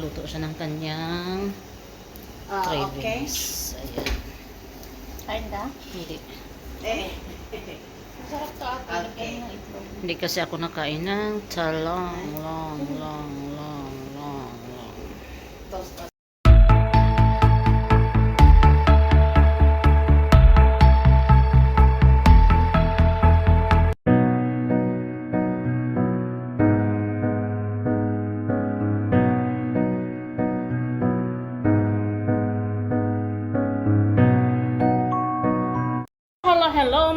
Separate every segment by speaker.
Speaker 1: Luto siya ng kanyang
Speaker 2: Ah, okay.
Speaker 1: cravings. Ayan.
Speaker 3: Kain ka?
Speaker 1: Hindi.
Speaker 2: Eh,
Speaker 3: Masarap to.
Speaker 2: Okay.
Speaker 3: Mo ng itlog.
Speaker 1: Hindi kasi ako nakain ng talong, long, long, long, long, long.
Speaker 2: toast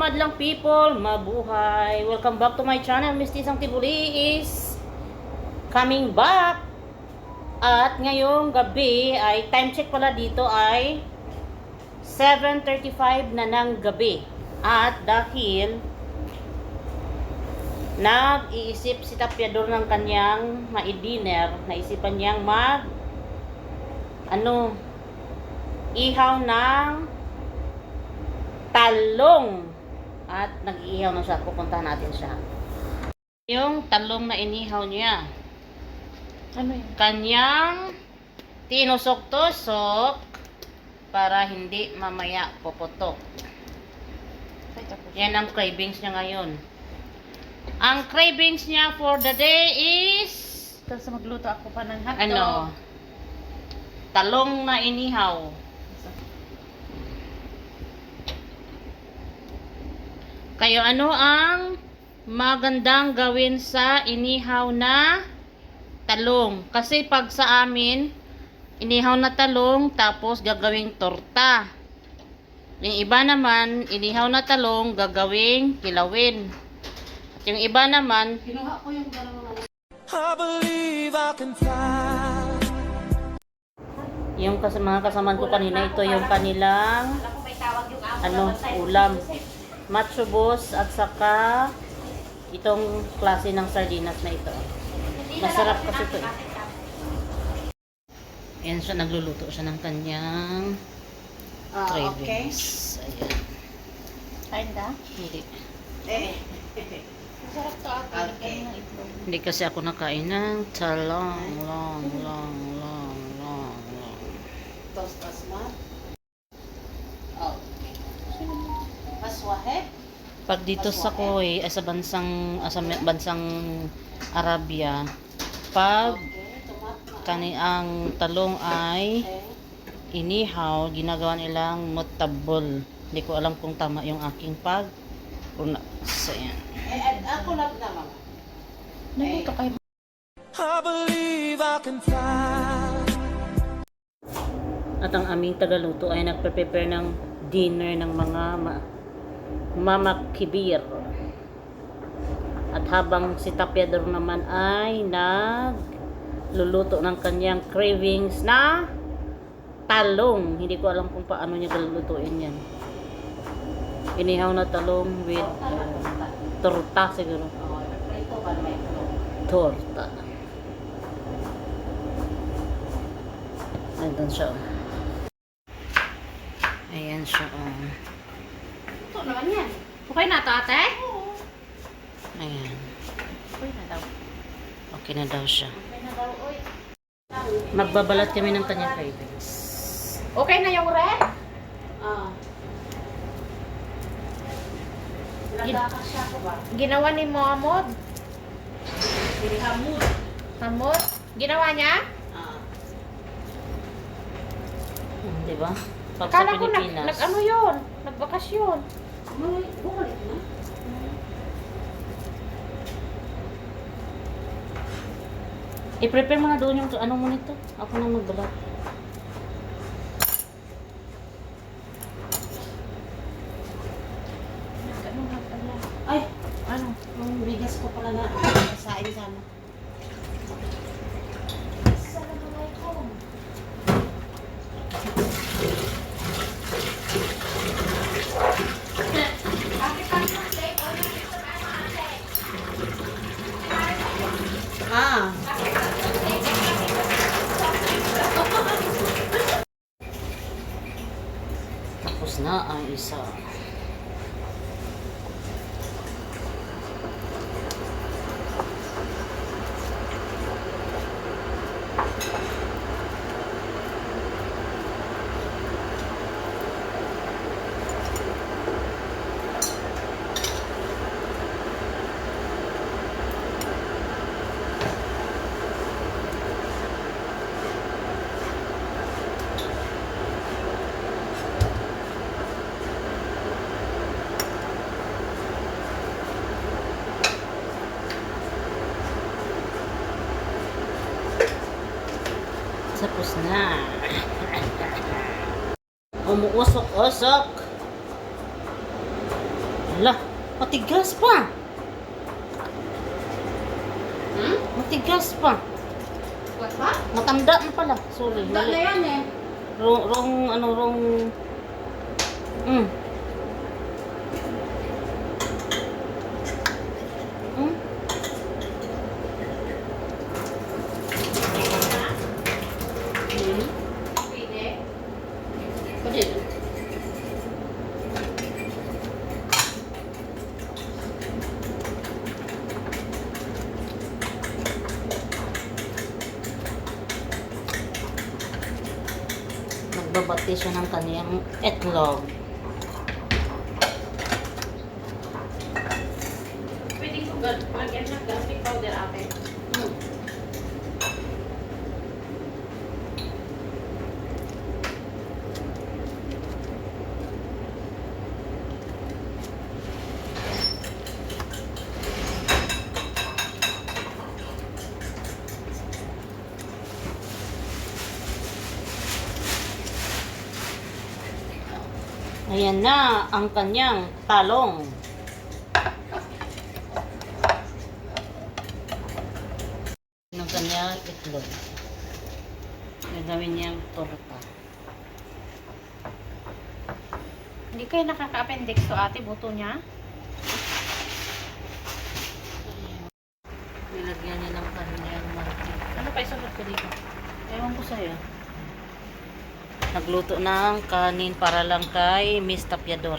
Speaker 1: madlang people, mabuhay. Welcome back to my channel. Miss Tisang Tibuli is coming back. At ngayong gabi ay time check pala dito ay 7.35 na ng gabi. At dahil nag-iisip si Tapyador ng kanyang mai-dinner, naisipan niyang mag ano, ihaw ng talong. At nag-iihaw na siya. Pupuntahan natin siya. Yung talong na inihaw niya.
Speaker 3: Ano yun?
Speaker 1: Kanyang tinusok-tusok para hindi mamaya puputok. Yan ang cravings niya ngayon. Ang cravings niya for the day is
Speaker 3: Tapos magluto ako pa ng hotdog.
Speaker 1: ano? Talong na inihaw. Kayo, ano ang magandang gawin sa inihaw na talong? Kasi pag sa amin, inihaw na talong, tapos gagawing torta. Yung iba naman, inihaw na talong, gagawing kilawin. At yung iba naman,
Speaker 2: Kinuha ko yung dalawa.
Speaker 4: I believe I can fly.
Speaker 1: yung kas mga kasamaan ko kanina, ito yung kanilang ano, ulam. Matchubos at saka itong klase ng sardinas na ito. Masarap kasi ito eh. Ayan siya, nagluluto siya ng kanyang
Speaker 2: Ah, okay.
Speaker 1: cravings. Ayan.
Speaker 3: Kain ka?
Speaker 1: Hindi.
Speaker 2: Eh,
Speaker 3: Masarap to.
Speaker 2: Okay.
Speaker 3: Mo ng itlog.
Speaker 1: Hindi kasi ako nakain ng talong, long, long, long, long, long.
Speaker 2: toast us, ma. Okay. Maswahe?
Speaker 1: Pag dito sa Kuwait, ay sa bansang, ah, sa bansang Arabia, pag kani ang talong ay inihaw, ginagawa nilang mutabol. Hindi ko alam kung tama yung aking pag pronounce. Ayan.
Speaker 2: Eh, eh, ako lang na, mama.
Speaker 3: Nandito kayo.
Speaker 4: I believe I can fly.
Speaker 1: At ang aming tagaluto ay nagpe-prepare ng dinner ng mga ma- mama kibir. At habang si Tapyador naman ay nagluluto ng kanyang cravings na talong. Hindi ko alam kung paano niya galulutuin yan. Inihaw na talong with uh, torta siguro. Torta. Nandun siya. oh. Ayan siya. Oh.
Speaker 3: Ito naman yan. Okay na to ate?
Speaker 1: Ayan.
Speaker 3: Okay na daw.
Speaker 1: Okay na daw siya.
Speaker 3: Okay na daw, oy.
Speaker 1: Magbabalat kami ng kanyang cravings.
Speaker 3: Okay na yung red?
Speaker 2: Ah. Nagkakasya ko ba?
Speaker 3: Ginawa ni Mohammed?
Speaker 2: Hamud.
Speaker 3: Hamod? Ginawa niya?
Speaker 2: Ah.
Speaker 1: Hmm, di ba? Pag sa
Speaker 3: Akala ko nag,
Speaker 1: Pilipinas.
Speaker 3: nag ano yun? Nagbakasyon.
Speaker 1: I-prepare mo na doon yung ano mo nito. Ako na magbalat. Ang isa. Tapos na. Umuusok-usok. Hala, matigas pa.
Speaker 2: Hmm?
Speaker 1: Matigas pa.
Speaker 2: What ba?
Speaker 1: Matanda na pala. Sorry.
Speaker 2: Handa na yan eh.
Speaker 1: Wrong, wrong, ano, wrong. Mm. Nagbabati siya ng kaniyang etlog.
Speaker 3: Pwede ko gal- lagyan ng garlic powder ate.
Speaker 2: Hmm.
Speaker 1: Ayan na ang kanyang talong. ng kanyang itlog. Gagawin niyang torta.
Speaker 3: Hindi kayo nakaka-appendix to ate, buto niya.
Speaker 1: Nilagyan niya ng kanyang mantika.
Speaker 3: Ano pa isunod ko dito?
Speaker 1: Ewan ko sa'yo. Nagluto ng kanin para lang kay Miss Tapiador.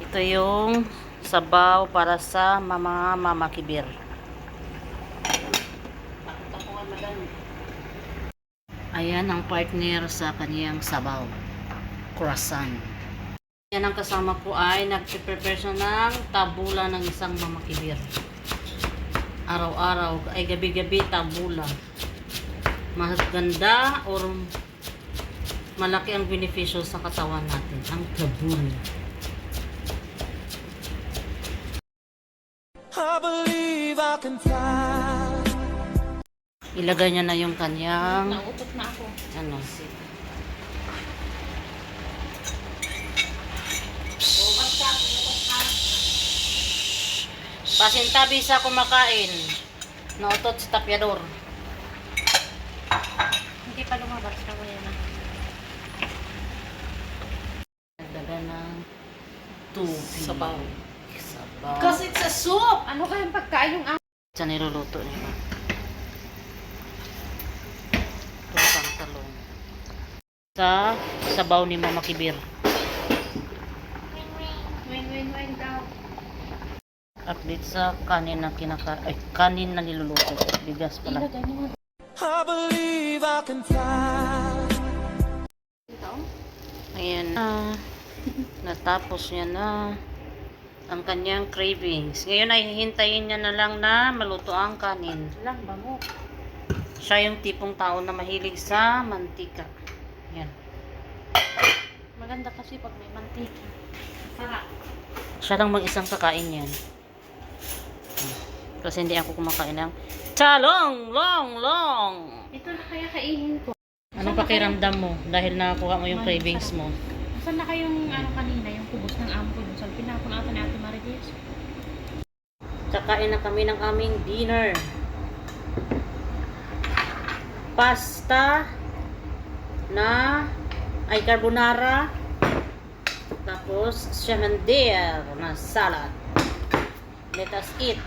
Speaker 1: Ito yung sabaw para sa mama mama kibir. Ayan ang partner sa kaniyang sabaw. Croissant. Yan ang kasama ko ay nagpe-prepare siya ng tabula ng isang mama kibir. Araw-araw, ay gabi-gabi tabula maganda or malaki ang benepisyo sa katawan natin, ang tabul.
Speaker 4: I believe I can fly.
Speaker 1: Ilagay niya na yung kanyang
Speaker 3: Nautot na ako.
Speaker 1: ano, pasintabi sa kumakain. Nautot si tapyador.
Speaker 3: Hindi pa lumabas na yan na.
Speaker 1: Nagdaga ng tubig.
Speaker 3: Sabaw.
Speaker 1: Sabaw.
Speaker 2: Because it's a soup.
Speaker 3: Ano kayang pagkain yung
Speaker 1: Sa niluluto niya. Tutang talong. Sa sabaw ni Mama Kibir.
Speaker 3: Win, win, win daw.
Speaker 1: Update sa kanin na kinaka... Ay, kanin na niluluto. Bigas pala.
Speaker 4: I believe I can fly.
Speaker 1: Ayan na. Natapos niya na ang kanyang cravings. Ngayon ay hihintayin niya na lang na maluto ang kanin.
Speaker 3: Lang, bango.
Speaker 1: Siya yung tipong tao na mahilig sa mantika. Yan.
Speaker 3: Maganda kasi pag may mantika. Sarap.
Speaker 1: Siya lang mag-isang kakain yan. Kasi hindi ako kumakain ng talong, long, long.
Speaker 3: Ito na kaya kainin ko.
Speaker 1: Anong pakiramdam mo dahil nakakuha mo yung cravings mo?
Speaker 3: Saan na kayong ano kanina, yung kubos ng amo ko dun? Sa pinako natin ni Ate Marites.
Speaker 1: Kakain na kami ng aming dinner. Pasta na ay carbonara. Tapos siamandir na salad. Let us eat.